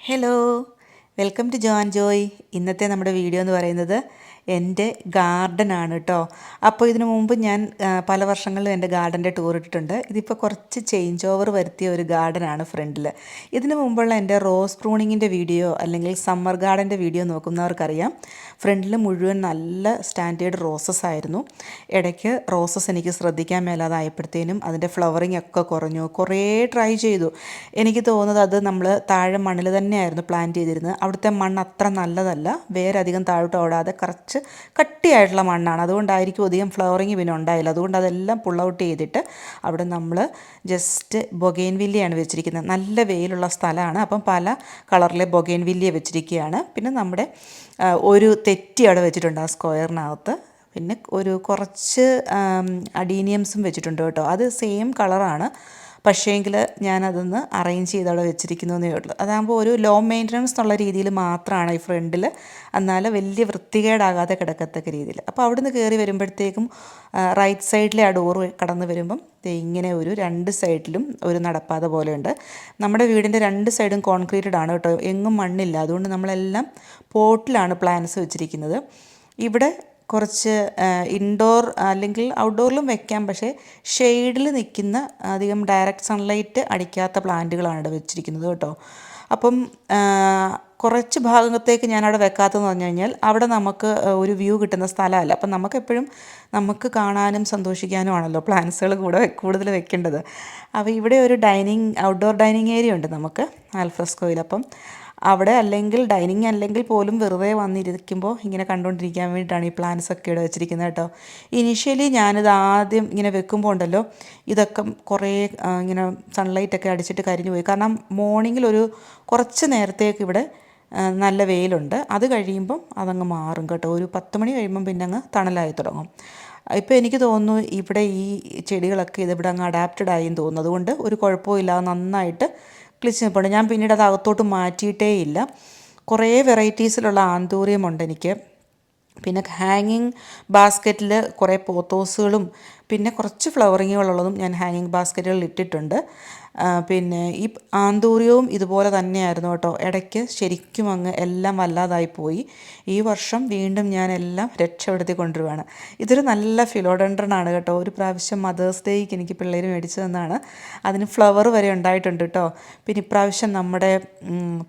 Hello welcome to John Joy ഇന്നത്തെ നമ്മുടെ video എന്ന് പറയുന്നത് എന്റെ ഗാർഡനാണ് കേട്ടോ അപ്പോൾ ഇതിനു മുമ്പ് ഞാൻ പല വർഷങ്ങളിലും എന്റെ ഗാർഡന്റെ ടൂർ ഇട്ടിട്ടുണ്ട്. ഇതിപ്പോൾ കുറച്ച് ചേഞ്ച് ഓവർ വരുത്തിയ ഒരു ഗാർഡനാണ് ഫ്രണ്ടിൽ. ഇതിനു മുമ്പുള്ള എന്റെ റോസ് പ്രൂണിങ്ങിന്റെ വീഡിയോ അല്ലെങ്കിൽ സമ്മർ ഗാർഡന്റെ വീഡിയോ നോക്കുന്നവർക്കറിയാം. ഫ്രണ്ടിൽ മുഴുവൻ നല്ല സ്റ്റാൻഡേർഡ് റോസസ് ആയിരുന്നു. ഇടയ്ക്ക് റോസസ് എനിക്ക് ശ്രദ്ധിക്കാൻ മേലാതായപ്പോഴത്തേനും അതിന്റെ ഫ്ലവറിങ് ഒക്കെ കുറഞ്ഞു. കുറേ ട്രൈ ചെയ്തു. എനിക്ക് തോന്നുന്നത് അത് നമ്മൾ താഴെ മണ്ണിൽ തന്നെയായിരുന്നു പ്ലാൻ ചെയ്തിരുന്നത്. അവിടുത്തെ മണ്ണ് അത്ര നല്ലതല്ല. വേറെ അധികം താഴോട്ട് ഓടാതെ കുറച്ച് കട്ടിയായിട്ടുള്ള മണ്ണാണ്. അതുകൊണ്ടായിരിക്കും അധികം ഫ്ലവറിങ് പിന്നെ ഉണ്ടായില്ല. അതുകൊണ്ട് അതെല്ലാം പുൾ ചെയ്തിട്ട് അവിടെ നമ്മൾ ജസ്റ്റ് ബൊഗൈൻ വെച്ചിരിക്കുന്നത്. നല്ല വെയിലുള്ള സ്ഥലമാണ്. അപ്പം പല കളറിലെ ബൊഗൈൻ വില്ലിയ വെച്ചിരിക്കുകയാണ്. പിന്നെ നമ്മുടെ ഒരു തെറ്റി അവിടെ വെച്ചിട്ടുണ്ട് ആ സ്ക്വയറിനകത്ത് പിന്നെ ഒരു കുറച്ച് അഡീനിയംസും വെച്ചിട്ടുണ്ട് കേട്ടോ. അത് സെയിം കളറാണ് പക്ഷേങ്കിൽ ഞാനതൊന്ന് അറേഞ്ച് ചെയ്ത് അവിടെ വെച്ചിരിക്കുന്നതേ ഉള്ളൂ. അതാകുമ്പോൾ ഒരു ലോ മെയിന്റനൻസ് എന്നുള്ള രീതിയിൽ മാത്രമാണ് ഈ ഫ്രണ്ടിൽ എന്നാൽ വലിയ വൃത്തികേടാകാതെ കിടക്കത്തക്ക രീതിയിൽ അപ്പോൾ അവിടുന്ന് കയറി വരുമ്പോഴത്തേക്കും റൈറ്റ് സൈഡിലെ ആ ഡോറ് കടന്ന് വരുമ്പം ഇങ്ങനെ ഒരു രണ്ട് സൈഡിലും ഒരു നടപ്പാത പോലെയുണ്ട്. നമ്മുടെ വീടിന്റെ രണ്ട് സൈഡും കോൺക്രീറ്റഡ് ആണ് കേട്ടോ. എങ്ങും മണ്ണില്ല. അതുകൊണ്ട് നമ്മളെല്ലാം പോട്ടിലാണ് പ്ലാന്റ്സ് വെച്ചിരിക്കുന്നത്. ഇവിടെ കുറച്ച് ഇൻഡോർ അല്ലെങ്കിൽ ഔട്ട്ഡോറിലും വെക്കാം. പക്ഷേ ഷെയ്ഡിൽ നിൽക്കുന്ന അധികം ഡയറക്റ്റ് സൺലൈറ്റ് അടിക്കാത്ത പ്ലാന്റുകളാണ് ഇവിടെ വെച്ചിരിക്കുന്നത് കേട്ടോ. അപ്പം കുറച്ച് ഭാഗത്തേക്ക് ഞാനവിടെ വെക്കാത്തതെന്ന് പറഞ്ഞു കഴിഞ്ഞാൽ അവിടെ നമുക്ക് ഒരു വ്യൂ കിട്ടുന്ന സ്ഥലമല്ല. അപ്പം നമുക്കെപ്പോഴും നമുക്ക് കാണാനും സന്തോഷിക്കാനും ആണല്ലോ പ്ലാന്റ്സുകൾ കൂടെ കൂടുതൽ വെക്കേണ്ടത്. അപ്പോൾ ഇവിടെ ഒരു ഡൈനിങ് ഔട്ട്ഡോർ ഡൈനിങ് ഏരിയ ഉണ്ട് നമുക്ക് ആൽഫ്രസ്കോയിൽ. അപ്പം അവിടെ അല്ലെങ്കിൽ ഡൈനിങ് അല്ലെങ്കിൽ പോലും വെറുതെ വന്നിരിക്കുമ്പോൾ ഇങ്ങനെ കണ്ടുകൊണ്ടിരിക്കാൻ വേണ്ടിയിട്ടാണ് ഈ പ്ലാന്റ്സ് ഒക്കെ ഇവിടെ വെച്ചിരിക്കുന്നത് കേട്ടോ. ഇനീഷ്യലി ഞാനിത് ആദ്യം ഇങ്ങനെ വെക്കുമ്പോൾ ഉണ്ടല്ലോ ഇതൊക്കെ കുറേ ഇങ്ങനെ സൺലൈറ്റ് ഒക്കെ അടിച്ചിട്ട് കരിഞ്ഞു പോയി. കാരണം മോർണിംഗിൽ ഒരു കുറച്ച് നേരത്തേക്ക് ഇവിടെ നല്ല വെയിലുണ്ട്. അത് കഴിയുമ്പം അതങ്ങ് മാറും കേട്ടോ. ഒരു പത്ത് മണി കഴിയുമ്പം പിന്നെ അങ്ങ് തണലായി തുടങ്ങും. ഇപ്പോൾ എനിക്ക് തോന്നുന്നു ഇവിടെ ഈ ചെടികളൊക്കെ ഇതിവിടെ അങ്ങ് അഡാപ്റ്റഡ് ആയി തോന്നുന്നു. അതുകൊണ്ട് ഒരു കുഴപ്പമില്ലാതെ നന്നായിട്ട് കിളിച്ച് നിൽപ്പുണ്ട് ഞാൻ പിന്നീട് അത് അകത്തോട്ട് മാറ്റിയിട്ടേ ഇല്ല. കുറേ വെറൈറ്റീസിലുള്ള ഉണ്ട് എനിക്ക്. പിന്നെ ഹാങ്ങിങ് ബാസ്ക്കറ്റിൽ കുറേ പോത്തോസുകളും പിന്നെ കുറച്ച് ഫ്ലവറിങ്ങുകളുള്ളതും ഞാൻ ഹാങ്ങിങ് ബാസ്ക്കറ്റുകളിൽ ഇട്ടിട്ടുണ്ട്. പിന്നെ ഈ ആന്തൂറിയവും ഇതുപോലെ തന്നെയായിരുന്നു കേട്ടോ. ഇടയ്ക്ക് ശരിക്കും അങ്ങ് എല്ലാം വല്ലാതായി പോയി. ഈ വർഷം വീണ്ടും ഞാൻ എല്ലാം രക്ഷപ്പെടുത്തി കൊണ്ടുവരുവാണ് ഇതൊരു നല്ല ഫിലോഡൻഡ്രൻ ആണ് കേട്ടോ. ഒരു പ്രാവശ്യം മദേഴ്സ് ഡേക്ക് എനിക്ക് പിള്ളേർ മേടിച്ചു തന്നാണ്. അതിന് ഫ്ലവർ വരെ ഉണ്ടായിട്ടുണ്ട് കേട്ടോ. പിന്നെ ഇപ്രാവശ്യം നമ്മുടെ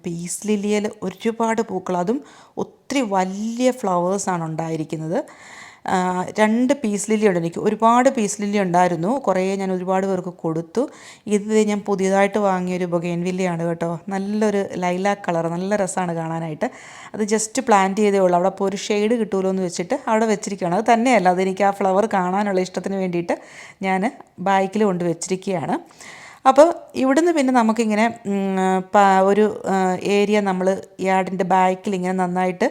പീസ് ലില്ലിയിൽ ഒരുപാട് പൂക്കൾ. അതും ഒത്തിരി വലിയ ഫ്ലവേഴ്സാണ് ഉണ്ടായിരിക്കുന്നത്. രണ്ട് പീസ് ലില്ലി ഉണ്ട് എനിക്ക്. ഒരുപാട് പീസ് ലില്ലി ഉണ്ടായിരുന്നു. കുറേ ഞാൻ ഒരുപാട് പേർക്ക് കൊടുത്തു. ഇത് ഞാൻ പുതിയതായിട്ട് വാങ്ങിയൊരു ബൊഗൈൻ വില്ലയാണ് കേട്ടോ. നല്ലൊരു ലൈലാക്ക് കളർ നല്ല രസമാണ് കാണാനായിട്ട്. അത് ജസ്റ്റ് പ്ലാന്റ് ചെയ്തേ ഉള്ളൂ. അവിടെ അപ്പോൾ ഒരു ഷെയ്ഡ് കിട്ടുമല്ലോ എന്ന് വെച്ചിട്ട് അവിടെ വെച്ചിരിക്കുകയാണ്. അത് തന്നെയല്ല അതെനിക്ക് ആ ഫ്ലവർ കാണാനുള്ള ഇഷ്ടത്തിന് വേണ്ടിയിട്ട് ഞാൻ ബാക്കിൽ കൊണ്ട് വെച്ചിരിക്കുകയാണ്. അപ്പോൾ ഇവിടുന്ന് പിന്നെ നമുക്കിങ്ങനെ ഒരു ഏരിയ നമ്മൾ യാർഡിന്റെ ബാക്കിൽ ഇങ്ങനെ നന്നായിട്ട്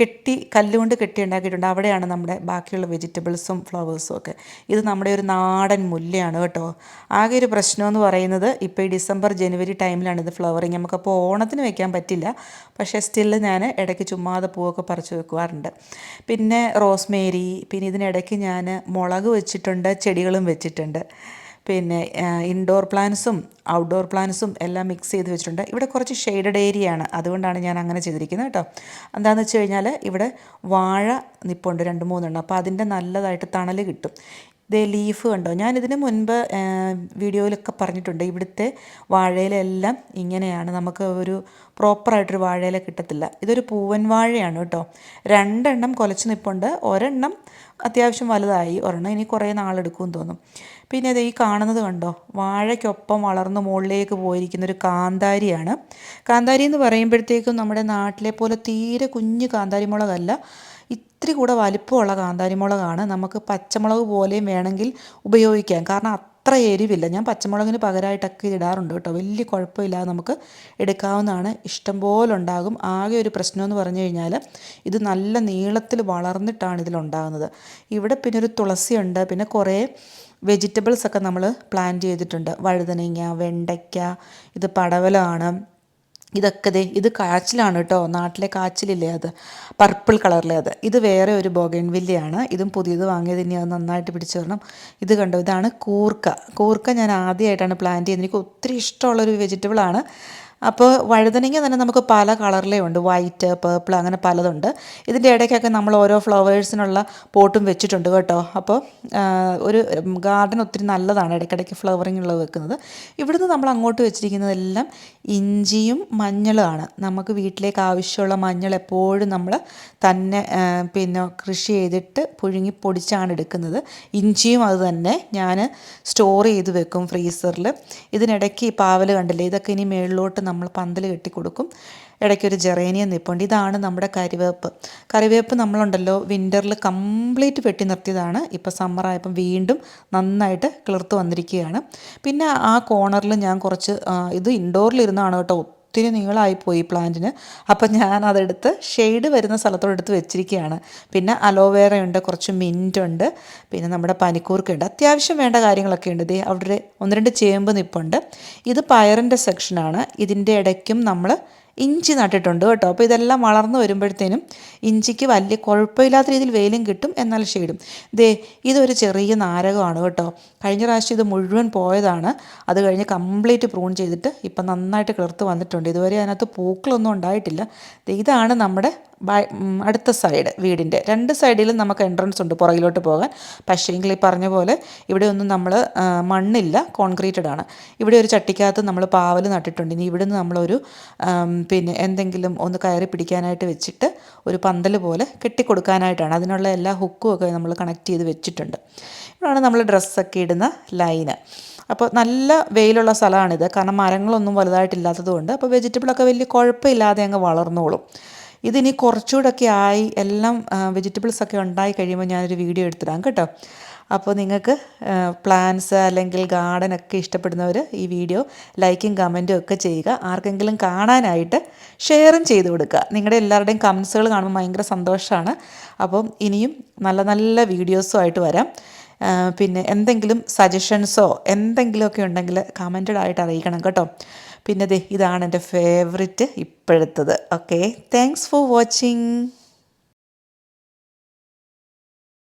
കെട്ടി കല്ലുകൊണ്ട് കെട്ടി ഉണ്ടാക്കിയിട്ടുണ്ട് അവിടെയാണ് നമ്മുടെ ബാക്കിയുള്ള വെജിറ്റബിൾസും ഫ്ലവേഴ്സും ഒക്കെ. ഇത് നമ്മുടെ ഒരു നാടൻ മുല്ലയാണ് കേട്ടോ. ആകെ ഒരു പ്രശ്നമെന്ന് പറയുന്നത് ഇപ്പോൾ ഈ ഡിസംബർ ജനുവരി ടൈമിലാണ് ഇത് ഫ്ലവറിങ്. നമുക്കപ്പോൾ ഓണത്തിന് വെക്കാൻ പറ്റില്ല. പക്ഷേ സ്റ്റിൽ ഞാൻ ഇടയ്ക്ക് ചുമ്മാതെ പൂവൊക്കെ പറിച്ച് വെക്കാറുണ്ട് പിന്നെ റോസ്മേരി പിന്നെ ഇതിനിടയ്ക്ക് ഞാൻ മുളക് വെച്ചിട്ടുണ്ട് ചെടികളും വെച്ചിട്ടുണ്ട്. പിന്നെ ഇൻഡോർ പ്ലാന്റ്സും ഔട്ട്ഡോർ പ്ലാന്റ്സും എല്ലാം മിക്സ് ചെയ്ത് വെച്ചിട്ടുണ്ട്. ഇവിടെ കുറച്ച് ഷെയ്ഡഡ് ഏരിയ ആണ്. അതുകൊണ്ടാണ് ഞാൻ അങ്ങനെ ചെയ്തിരിക്കുന്നത് കേട്ടോ. എന്താണെന്ന് വെച്ച് കഴിഞ്ഞാൽ ഇവിടെ വാഴ നിപ്പുണ്ട് രണ്ട് മൂന്നെണ്ണം. അപ്പോൾ അതിന്റെ നല്ലതായിട്ട് തണൽ കിട്ടും. ഇതേ ലീഫ് കണ്ടോ? ഞാനിതിന് മുൻപ് വീഡിയോയിലൊക്കെ പറഞ്ഞിട്ടുണ്ട്. ഇവിടുത്തെ വാഴയിലെല്ലാം ഇങ്ങനെയാണ്. നമുക്ക് ഒരു പ്രോപ്പറായിട്ടൊരു വാഴയില കിട്ടത്തില്ല. ഇതൊരു പൂവൻ വാഴയാണ് കേട്ടോ. രണ്ടെണ്ണം കുലച്ച് നിൽപ്പുണ്ട് ഒരെണ്ണം അത്യാവശ്യം വലുതായി. ഒരെണ്ണം ഇനി കുറേ നാളെടുക്കുമെന്ന് തോന്നും. പിന്നെ ഇത് ഈ കാണുന്നത് കണ്ടോ? വാഴയ്ക്കൊപ്പം വളർന്ന് മുകളിലേക്ക് പോയിരിക്കുന്ന ഒരു കാന്താരിയാണ്. കാന്താരി എന്ന് പറയുമ്പോഴത്തേക്കും നമ്മുടെ നാട്ടിലെ പോലെ തീരെ കുഞ്ഞ് കാന്താരി മുളകല്ല ഇത്തിരി കൂടെ വലിപ്പമുള്ള കാന്താരി മുളകാണ് നമുക്ക് പച്ചമുളക് പോലെയും വേണമെങ്കിൽ ഉപയോഗിക്കാം. കാരണം അത്ര എരിവില്ല. ഞാൻ പച്ചമുളകിന് പകരമായിട്ടൊക്കെ ഇടാറുണ്ട് കേട്ടോ. വലിയ കുഴപ്പമില്ലാതെ നമുക്ക് എടുക്കാവുന്നതാണ്. ഇഷ്ടം പോലെ ഉണ്ടാകും ആകെ ഒരു പ്രശ്നം എന്ന് പറഞ്ഞു കഴിഞ്ഞാൽ ഇത് നല്ല നീളത്തിൽ വളർന്നിട്ടാണ് ഇതിലുണ്ടാകുന്നത്. ഇവിടെ പിന്നെ ഒരു തുളസിയുണ്ട്. പിന്നെ കുറേ വെജിറ്റബിൾസ് ഒക്കെ നമ്മൾ പ്ലാൻ ചെയ്തിട്ടുണ്ട്. വഴുതനങ്ങ വെണ്ടയ്ക്ക ഇത് പടവലമാണ് ഇതൊക്കെ ദേ ഇത് കാച്ചിലാണ് കേട്ടോ നാട്ടിലെ കാച്ചിലില്ലേ അത്? പർപ്പിൾ കളറിലെ അത്. ഇത് വേറെ ഒരു ബോഗൻവില്ലയാണ്. ഇതും പുതിയത് വാങ്ങിയത് ഇനി അത് നന്നായിട്ട് പിടിച്ചു വരണം. ഇത് കണ്ടോ ഇതാണ് കൂർക്ക. കൂർക്ക ഞാൻ ആദ്യമായിട്ടാണ് പ്ലാന്റ് ചെയ്യുന്നത്. എനിക്ക് ഒത്തിരി ഇഷ്ടമുള്ളൊരു വെജിറ്റബിളാണ് അപ്പോൾ വഴുതനങ്ങ തന്നെ നമുക്ക് പല കളറിലേ ഉണ്ട്. വൈറ്റ് പേർപ്പിൾ അങ്ങനെ പലതുണ്ട്. ഇതിന്റെ ഇടയ്ക്കൊക്കെ നമ്മൾ ഓരോ ഫ്ലവേഴ്സിനുള്ള പോട്ടും വെച്ചിട്ടുണ്ട് കേട്ടോ. അപ്പോൾ ഒരു ഗാർഡൻ ഒത്തിരി നല്ലതാണ് ഇടയ്ക്കിടയ്ക്ക് ഫ്ലവറിങ് ഉള്ളത് വെക്കുന്നത്. ഇവിടുന്ന് നമ്മൾ അങ്ങോട്ട് വെച്ചിരിക്കുന്നതെല്ലാം ഇഞ്ചിയും മഞ്ഞളുമാണ്. നമുക്ക് വീട്ടിലേക്ക് ആവശ്യമുള്ള മഞ്ഞൾ എപ്പോഴും നമ്മൾ തന്നെ പിന്നെ കൃഷി ചെയ്തിട്ട് പുഴുങ്ങി പൊടിച്ചാണ് എടുക്കുന്നത്. ഇഞ്ചിയും അത് തന്നെ ഞാൻ സ്റ്റോർ ചെയ്ത് വെക്കും ഫ്രീസറിൽ ഇതിനിടയ്ക്ക് ഈ പാവൽ കണ്ടില്ലേ? ഇതൊക്കെ ഇനി മേളിലോട്ട് നമ്മൾ പന്തൽ കെട്ടി കൊടുക്കും ഇടയ്ക്ക് ഒരു ജെറേനിയം നിൽപ്പുണ്ട് ഇതാണ് നമ്മുടെ കറിവേപ്പ് കറിവേപ്പ് നമ്മളുണ്ടല്ലോ വിന്ററിൽ കംപ്ലീറ്റ് വെട്ടി നിർത്തിയതാണ്. ഇപ്പോൾ സമ്മറായപ്പം വീണ്ടും നന്നായിട്ട് കിളിർത്ത് വന്നിരിക്കുകയാണ്. പിന്നെ ആ കോണറിൽ ഞാൻ കുറച്ച് ഇത് ഇൻഡോറിലിരുന്നാണ് കേട്ടോ ഒത്തിരി നീളമായിപ്പോയി പ്ലാന്റിന്. അപ്പം ഞാൻ അതെടുത്ത് ഷെയ്ഡ് വരുന്ന സ്ഥലത്തോട് എടുത്ത് വെച്ചിരിക്കുകയാണ്. പിന്നെ അലോവേറയുണ്ട് കുറച്ച് മിന്റ് ഉണ്ട് പിന്നെ നമ്മുടെ പനിക്കൂർക്കുണ്ട്. അത്യാവശ്യം വേണ്ട കാര്യങ്ങളൊക്കെ ഉണ്ട്. ഇതേ അവിടെ ഒന്ന് രണ്ട് ചേമ്പ് നിപ്പുണ്ട്. ഇത് പയറിന്റെ സെക്ഷനാണ്. ഇതിന്റെ ഇടയ്ക്കും നമ്മൾ ഇഞ്ചി നട്ടിട്ടുണ്ട് കേട്ടോ. അപ്പോൾ ഇതെല്ലാം വളർന്നു വരുമ്പോഴത്തേനും ഇഞ്ചിക്ക് വലിയ കുഴപ്പമില്ലാത്ത രീതിയിൽ വെയിലും കിട്ടും എന്നാൽ ഷെയ്ഡും ദേ ഇതൊരു ചെറിയ നാരകമാണ് കേട്ടോ. കഴിഞ്ഞ പ്രാവശ്യം ഇത് മുഴുവൻ പോയതാണ്. അത് കഴിഞ്ഞ് കംപ്ലീറ്റ് പ്രൂൺ ചെയ്തിട്ട് ഇപ്പം നന്നായിട്ട് കിളിർത്ത് വന്നിട്ടുണ്ട്. ഇതുവരെ അതിനകത്ത് പൂക്കളൊന്നും ഉണ്ടായിട്ടില്ല. ഇതാണ് നമ്മുടെ അടുത്ത സൈഡ് വീടിന്റെ. രണ്ട് സൈഡിലും നമുക്ക് എൻട്രൻസ് ഉണ്ട് പുറകിലോട്ട് പോകാൻ. പക്ഷേങ്കിൽ ഈ പറഞ്ഞ പോലെ ഇവിടെ ഒന്നും നമ്മൾ മണ്ണില്ല കോൺക്രീറ്റഡ് ആണ് ഇവിടെ ഒരു ചട്ടിക്കകത്ത് നമ്മൾ പാവൽ നട്ടിട്ടുണ്ട്. ഇനി ഇവിടുന്ന് നമ്മളൊരു പിന്നെ എന്തെങ്കിലും ഒന്ന് കയറി പിടിക്കാനായിട്ട് വെച്ചിട്ട് ഒരു പന്തൽ പോലെ കെട്ടിക്കൊടുക്കാനായിട്ടാണ്. അതിനുള്ള എല്ലാ ഹുക്കും ഒക്കെ നമ്മൾ കണക്ട് ചെയ്ത് വെച്ചിട്ടുണ്ട്. ഇവിടെയാണ് നമ്മൾ ഡ്രസ്സൊക്കെ ഇടുന്ന ലൈന് അപ്പോൾ നല്ല വെയിലുള്ള സ്ഥലമാണിത്. കാരണം മരങ്ങളൊന്നും വലുതായിട്ടില്ലാത്തത് കൊണ്ട് അപ്പോൾ വെജിറ്റബിളൊക്കെ വലിയ കുഴപ്പമില്ലാതെ അങ്ങ് വളർന്നോളും. ഇതിനി കുറച്ചുകൂടെയൊക്കെ ആയി എല്ലാം വെജിറ്റബിൾസ് ഒക്കെ ഉണ്ടായി കഴിയുമ്പോൾ ഞാനൊരു വീഡിയോ എടുത്തിടാം കേട്ടോ. അപ്പോൾ നിങ്ങൾക്ക് പ്ലാന്റ്സ് അല്ലെങ്കിൽ ഗാർഡൻ ഒക്കെ ഇഷ്ടപ്പെടുന്നവർ ഈ വീഡിയോ ലൈക്കും കമന്റും ഒക്കെ ചെയ്യുക. ആർക്കെങ്കിലും കാണാനായിട്ട് ഷെയറും ചെയ്ത് കൊടുക്കുക. നിങ്ങളുടെ എല്ലാവരുടെയും കമൻസുകൾ കാണുമ്പോൾ ഭയങ്കര സന്തോഷമാണ് അപ്പം ഇനിയും നല്ല നല്ല വീഡിയോസുമായിട്ട് വരാം. പിന്നെ എന്തെങ്കിലും സജഷൻസോ എന്തെങ്കിലുമൊക്കെ ഉണ്ടെങ്കിൽ കമന്റഡ് ആയിട്ട് അറിയിക്കണം കേട്ടോ. പിന്നെ ദേ ഇതാണ് എന്റെ favourite ഇപ്പോഴത്തത്. Okay thanks for watching